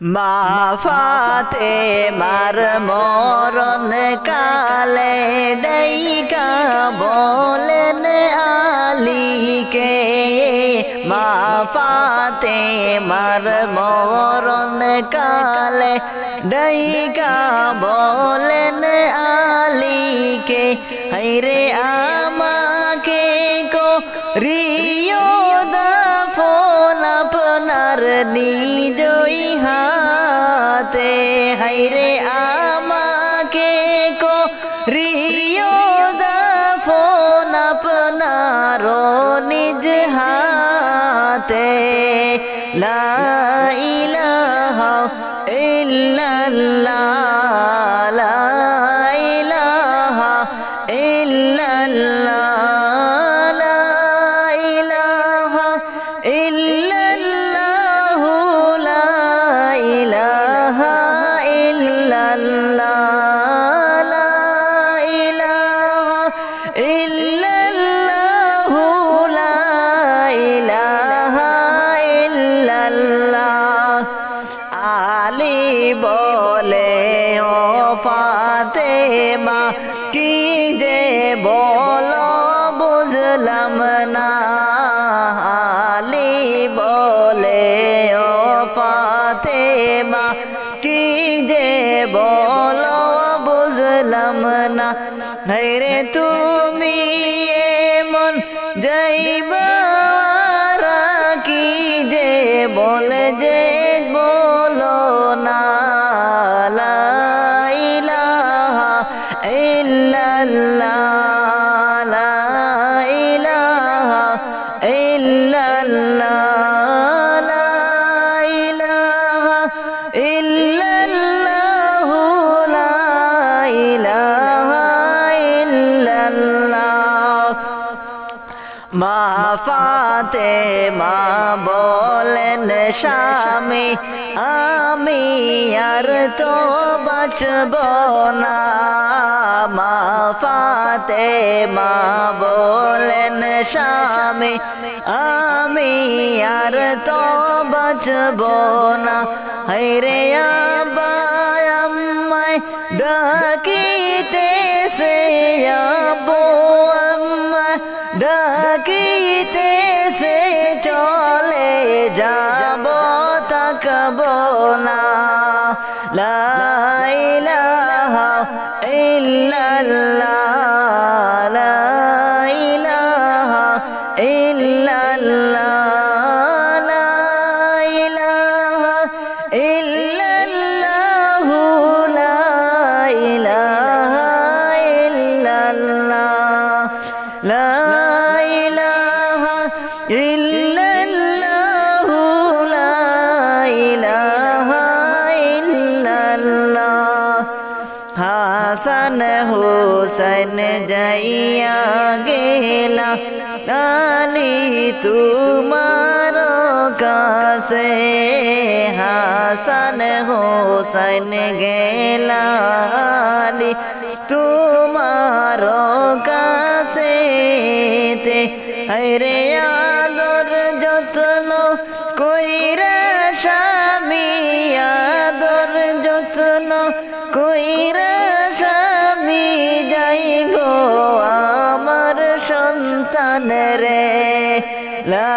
মা ফাতে মার মরণ কালে ডাইকা বলেন আলীকে মা ফাতে মার মরণ কালে ডাইকা বলেন আলীকে হাইরে لا. بولو بزلم نا علی بولے او فاطمہ کی جے بولو بزلم نا میرے ফাতে মা বলেন, স্বামী, আমি আর তো বাঁচব না। মা ফাতে মা বলেন, স্বামী, আমি আর তো বাঁচব না। হাইরে আবায় আমায় হাসান হোসেন যাইয়া গেলা। লালি তোমার কাছে হাসান হোসেন গেলালি সন্তান রে লা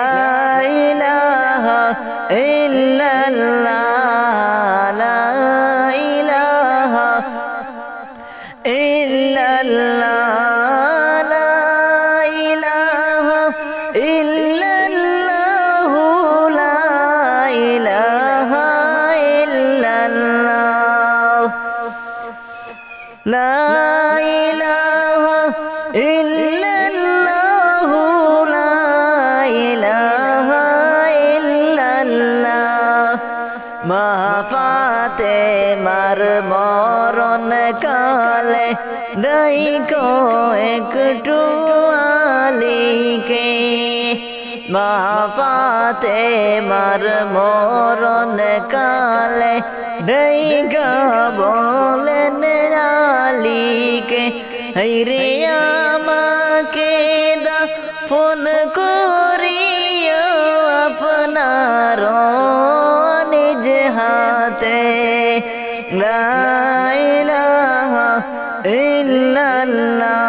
من کالے، رئی کو ایک ٹوالی کے۔ مافاتے مر مورن کالے، رئی گا بولن رالی کے۔ ہیریا ماں کے دا کو إلا الله.